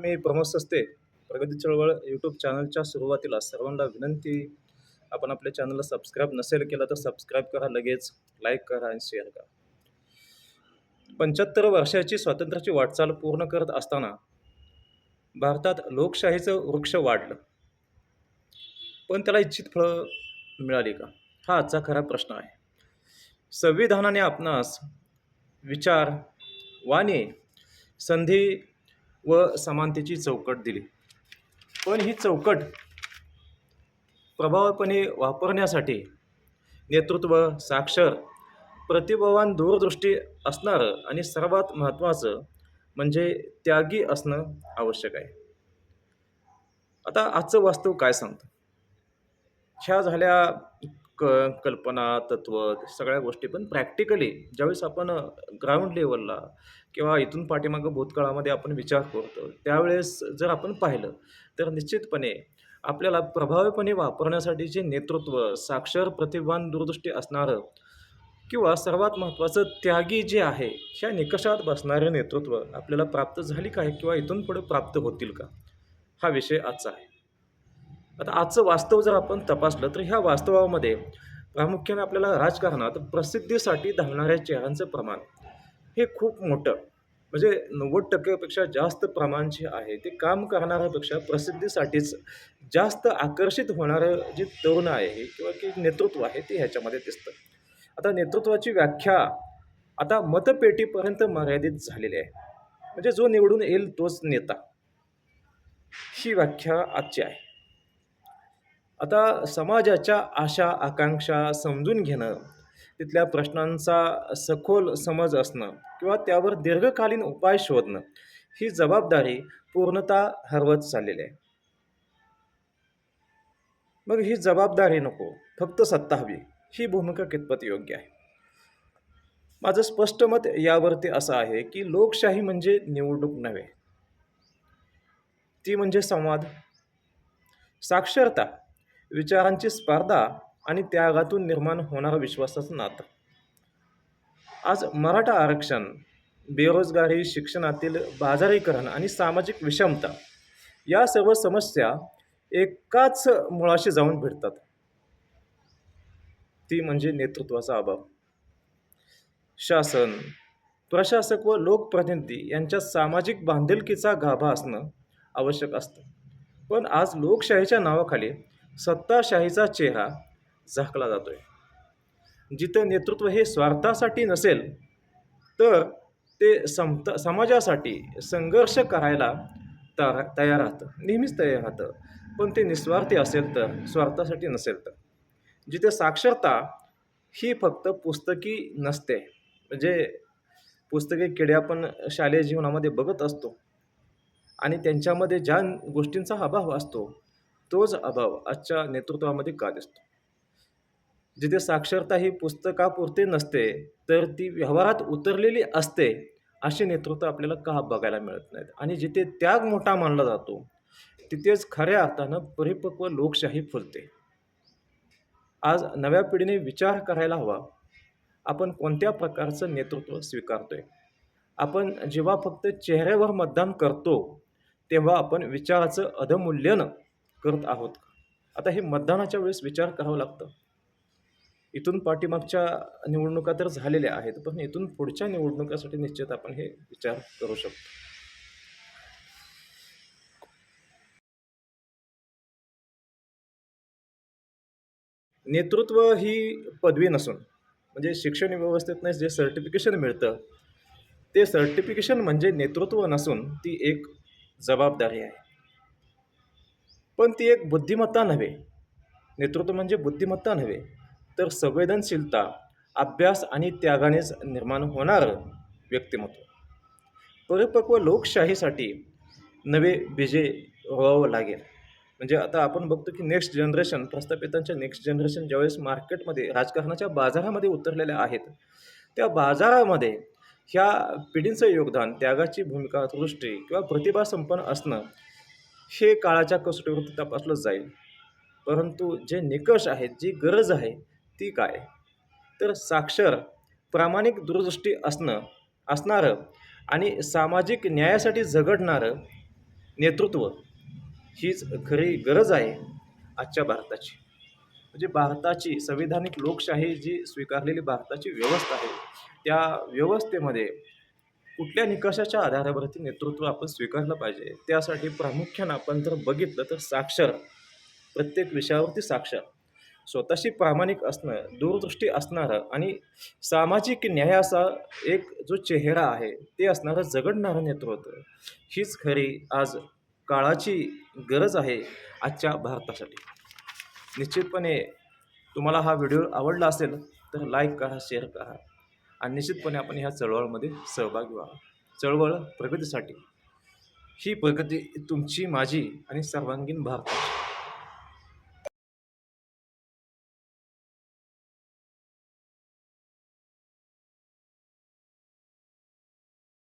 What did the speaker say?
मी प्रमोद असते. प्रगती चळवळ यूट्यूब चॅनलच्या सुरुवातीला सर्वांना विनंती. आपण आपल्या चॅनलला सबस्क्राईब नसेल केला तर सबस्क्राईब करा लगेच लाईक करा आणि शेअर करा. पंच्याहत्तर वर्षाची स्वातंत्र्याची वाटचाल पूर्ण करत असताना भारतात लोकशाहीचं वृक्ष वाढलं. पण त्याला इच्छित फळं मिळाली का? हा आजचा खरा प्रश्न आहे. संविधानाने आपणास विचार वाणी संधी व समानतेची चौकट दिली. पण ही चौकट प्रभावीपणे वापरण्यासाठी नेतृत्व साक्षर प्रतिभावान दूरदृष्टी असणारं आणि सर्वात महत्त्वाचं म्हणजे त्यागी असणं आवश्यक आहे. आता आजचं वास्तव काय सांगतं? ह्या झाल्या क कल्पना तत्व सगळ्या गोष्टी. पण प्रॅक्टिकली ज्यावेळेस आपण ग्राउंड लेवलला किंवा इथून पाठीमागं भूतकाळामध्ये आपण विचार करतो त्यावेळेस जर आपण पाहिलं तर निश्चितपणे आपल्याला प्रभावीपणे वापरण्यासाठी जे नेतृत्व साक्षर प्रतिभान दूरदृष्टी असणारं किंवा सर्वात महत्त्वाचं त्यागी जे आहे ह्या निकषात बसणारं नेतृत्व आपल्याला प्राप्त झाली काय किंवा इथून पुढे प्राप्त होतील का? हा विषय आजचा आहे. आता आजचं वास्तव जर आपण तपासलं तर ह्या वास्तवामध्ये प्रामुख्याने आपल्याला राजकारणात प्रसिद्धीसाठी धावणाऱ्या चेहऱ्यांचं प्रमाण हे खूप मोठं म्हणजे नव्वद टक्क्यापेक्षा जास्त प्रमाण जे आहे ते काम करणाऱ्यापेक्षा प्रसिद्धीसाठीच जास्त आकर्षित होणारं जे तरुण आहे किंवा की नेतृत्व आहे ते ह्याच्यामध्ये दिसतं. आता नेतृत्वाची व्याख्या आता मतपेटीपर्यंत मर्यादित झालेली आहे. म्हणजे जो निवडून येईल तोच नेता. ही व्याख्या आजची आहे. आता समाजाच्या आशा आकांक्षा समजून घेणं तिथल्या प्रश्नांचा सखोल समज असणं किंवा त्यावर दीर्घकालीन उपाय शोधणं ही जबाबदारी पूर्णतः हरवत चाललेली आहे. मग ही जबाबदारी नको फक्त सत्ता हवी ही भूमिका कितपत योग्य आहे? माझं स्पष्ट मत यावरती असं आहे की लोकशाही म्हणजे निवडणूक नव्हे. ती म्हणजे संवाद. साक्षरता. विचारांची स्पर्धा आणि त्यागातून निर्माण होणारा विश्वासाचं नातं. आज मराठा आरक्षण बेरोजगारी शिक्षणातील बाजारीकरण आणि सामाजिक विषमता या सर्व समस्या एकाच मुळाशी जाऊन भेटतात ती म्हणजे नेतृत्वाचा अभाव. शासन प्रशासक व लोकप्रतिनिधी यांच्या सामाजिक बांधिलकीचा गाभा असणं आवश्यक असतं. पण आज लोकशाहीच्या नावाखाली सत्ताशाहीचा चेहरा झाकला जातोय. जिथं नेतृत्व हे स्वार्थासाठी नसेल तर ते समता समाजासाठी संघर्ष करायला तर तयार राहतं. नेहमीच तयार राहतं. पण ते निस्वार्थी असेल तर स्वार्थासाठी नसेल तर. जिथे साक्षरता ही फक्त पुस्तकी नसते म्हणजे पुस्तकी किडे आपण शालेय जीवनामध्ये बघत असतो. आणि त्यांच्यामध्ये ज्या गोष्टींचा अभाव असतो तोच अभाव आजच्या नेतृत्वामध्ये का दिसतो? जिथे साक्षरता ही पुस्तकापुरती नसते तर ती व्यवहारात उतरलेली असते असे नेतृत्व आपल्याला का बघायला मिळत नाहीत? आणि जिथे त्याग मोठा मानला जातो तिथेच खऱ्या अर्थानं परिपक्व लोकशाही फुलते. आज नव्या पिढीने विचार करायला हवा आपण कोणत्या प्रकारचं नेतृत्व स्वीकारतोय? आपण जेव्हा फक्त चेहऱ्यावर मतदान करतो तेव्हा आपण विचाराचं अधमूल्यन करत आहोत आता हे मतदानाच्या वेळेस विचार करावं लागतं. इथून पाठीमागच्या निवडणुका तर झालेल्या आहेत पण इथून पुढच्या निवडणुकासाठी निश्चित आपण हे विचार करू शकतो. नेतृत्व ही पदवी नसून म्हणजे शिक्षण व्यवस्थेतनं जे सर्टिफिकेशन मिळतं ते सर्टिफिकेशन म्हणजे नेतृत्व नसून ती एक जबाबदारी आहे. पण ती एक बुद्धिमत्ता नव्हे. नेतृत्व म्हणजे बुद्धिमत्ता नव्हे. तर संवेदनशीलता अभ्यास आणि त्यागानेच निर्माण होणारं व्यक्तिमत्व. परिपक्व लोकशाहीसाठी नवे विजय रोवावं लागेल. म्हणजे आता आपण बघतो की नेक्स्ट जनरेशन प्रस्थापितांच्या नेक्स्ट जनरेशन ज्यावेळेस मार्केटमध्ये राजकारणाच्या बाजारामध्ये उतरलेल्या आहेत त्या बाजारामध्ये ह्या पिढींचं योगदान त्यागाची भूमिका दृष्टी किंवा प्रतिभा संपन्न असणं हे काळाच्या कसोटीवरती तपासलं जाईल. परंतु जे निकष आहेत जी गरज आहे ती काय? तर साक्षर प्रामाणिक दूरदृष्टी असणं असणारं आणि सामाजिक न्यायासाठी झगडणारं नेतृत्व हीच खरी गरज आहे आजच्या भारताची. म्हणजे भारताची संविधानिक लोकशाही जी स्वीकारलेली भारताची व्यवस्था आहे त्या व्यवस्थेमध्ये कुठल्या निकषाच्या आधारावरती नेतृत्व आपण स्वीकारलं पाहिजे? त्यासाठी प्रामुख्यानं आपण जर बघितलं तर साक्षर प्रत्येक विषयावरती साक्षर. स्वतःशी प्रामाणिक असणं दूरदृष्टी असणारं आणि सामाजिक न्यायाचा एक जो चेहरा आहे ते असणारं जगडणारं नेतृत्व हीच खरी आज काळाची गरज आहे आजच्या भारतासाठी. निश्चितपणे तुम्हाला हा व्हिडिओ आवडला असेल तर लाईक करा शेअर करा. आणि निश्चितपणे आपण ह्या चळवळमध्ये सहभागी व्हा चळवळ प्रगतीसाठी. ही प्रगती तुमची माझी आणि सर्वांगीण भारताची.